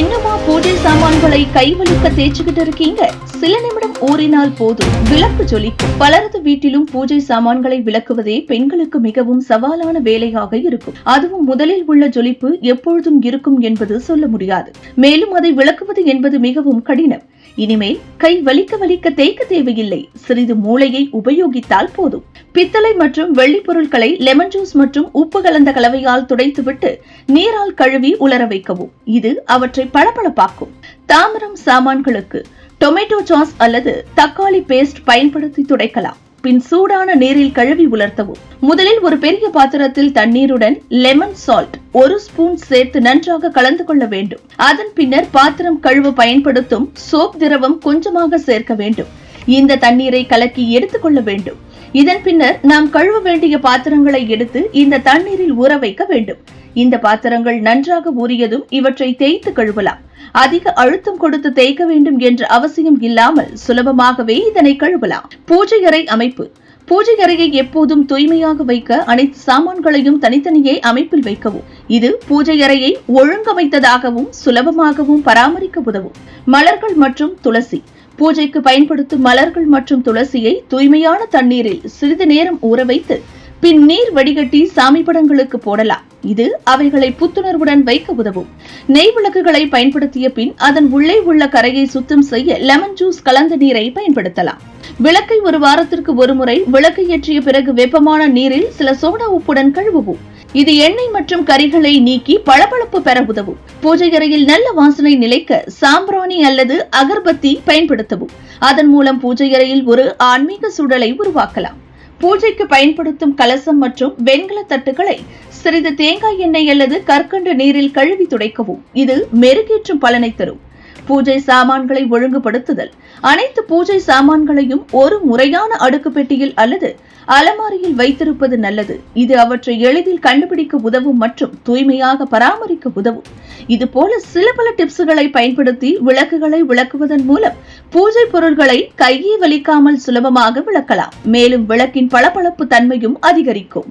ഇന്നു உங்களை கைவலிக்க தேய்ச்சிக்கிட்டு இருக்கீங்க. சில நிமிடம் ஊறினால் போதும். விளக்கு ஜொலிக்கும் பலரது வீட்டிலும் பூஜை சாமான்களை விளக்குவதே பெண்களுக்கு மிகவும் சவாலான வேலையாக இருக்கும். அதுவும் முதலில் உள்ள ஜொலிப்பு எப்பொழுதும் இருக்கும் என்பது சொல்ல முடியாது. மேலும் அதை விளக்குவது என்பது மிகவும் கடினம். இனிமேல் கை வலிக்க வலிக்க தேய்க்க தேவையில்லை. சிறிது மூளையை உபயோகித்தால் போதும். பித்தளை மற்றும் வெள்ளி பொருட்களை லெமன் ஜூஸ் மற்றும் உப்பு கலந்த கலவையால் துடைத்துவிட்டு நீரால் கழுவி உலர வைக்கவும். இது அவற்றை பளபளப்பாக்கும். தாமிரம் சாமான்களுக்கு டொமேட்டோ சாஸ் அல்லது தக்காளி பேஸ்ட் பயன்படுத்தி துடைக்கலாம். பின் சூடான நீரில் கழுவி உலர்த்தவும். முதலில் ஒரு பெரிய பாத்திரத்தில் தண்ணீருடன் லெமன் சால்ட் ஒரு ஸ்பூன் சேர்த்து நன்றாக கலந்து கொள்ள வேண்டும். அதன் பின்னர் பாத்திரம் கழுவ பயன்படுத்தும் சோப் திரவம் கொஞ்சமாக சேர்க்க வேண்டும். இந்த தண்ணீரை கலக்கி எடுத்துக்கொள்ள வேண்டும். இதன் பின்னர் நாம் கழுவ வேண்டிய பாத்திரங்களை எடுத்து இந்த தண்ணீரில் ஊற வைக்க வேண்டும். இந்த பாத்திரங்கள் நன்றாக ஊறியதும் இவற்றை தேய்த்து கழுவலாம். அதிக அழுத்தம் கொடுத்து தேய்க்க வேண்டும் என்ற அவசியம் இல்லாமல் சுலபமாகவே இதனை கழுவலாம். பூஜை அறை அமைப்பு. பூஜை அறையை எப்போதும் தூய்மையாக வைக்க அனைத்து சாமான்களையும் தனித்தனியே அமைப்பில் வைக்கவும். இது பூஜை அறையை ஒழுங்கமைத்ததாகவும் சுலபமாகவும் பராமரிக்க உதவும். மலர்கள் மற்றும் துளசி. பூஜைக்கு பயன்படுத்தும் மலர்கள் மற்றும் துளசியை தூய்மையான தண்ணீரில் சிறிது நேரம் ஊற வைத்து பின் நீர் வடிகட்டி சாமி படங்களுக்கு போடலாம். இது அவைகளை புத்துணர்வுடன் வைக்க உதவும். நெய் விளக்குகளை பயன்படுத்திய பின் அதன் உள்ளே உள்ள கரையை சுத்தம் செய்ய லெமன் ஜூஸ் கலந்த நீரை பயன்படுத்தலாம். விளக்கை ஒரு வாரத்திற்கு ஒருமுறை விளக்கை ஏற்றிய பிறகு வெப்பமான நீரில் சில சோடா உப்புடன் கழுவுவோம். இது எண்ணெய் மற்றும் கறிகளை நீக்கி பளபளப்பு பெற உதவும். பூஜை அறையில் நல்ல வாசனை நிலைக்க சாம்பிராணி அல்லது அகர்பத்தி பயன்படுத்தவும். அதன் மூலம் பூஜை அறையில் ஒரு ஆன்மீக சூழலை உருவாக்கலாம். பூஜைக்கு பயன்படுத்தும் கலசம் மற்றும் வெண்கல தட்டுகளை சிறிது தேங்காய் எண்ணெய் அல்லது கற்கண்டு நீரில் கழுவி துடைக்கவும். இது மெருகேற்றும் பலனை தரும். பூஜை சாமான்களை ஒழுங்குபடுத்துதல். அனைத்து பூஜை சாமான்களையும் ஒரு முறையான அடுக்கு பெட்டியில் அல்லது அலமாரியில் வைத்திருப்பது நல்லது. இது அவற்றை எளிதில் கண்டுபிடிக்க உதவும் மற்றும் தூய்மையாக பராமரிக்க உதவும். இது போல சில பல டிப்ஸ்களை பயன்படுத்தி விளக்குகளை விளக்குவதன் மூலம் பூஜை பொருள்களை கையே வலிக்காமல் சுலபமாக விளக்கலாம். மேலும் விளக்கின் பளபளப்பு தன்மையும் அதிகரிக்கும்.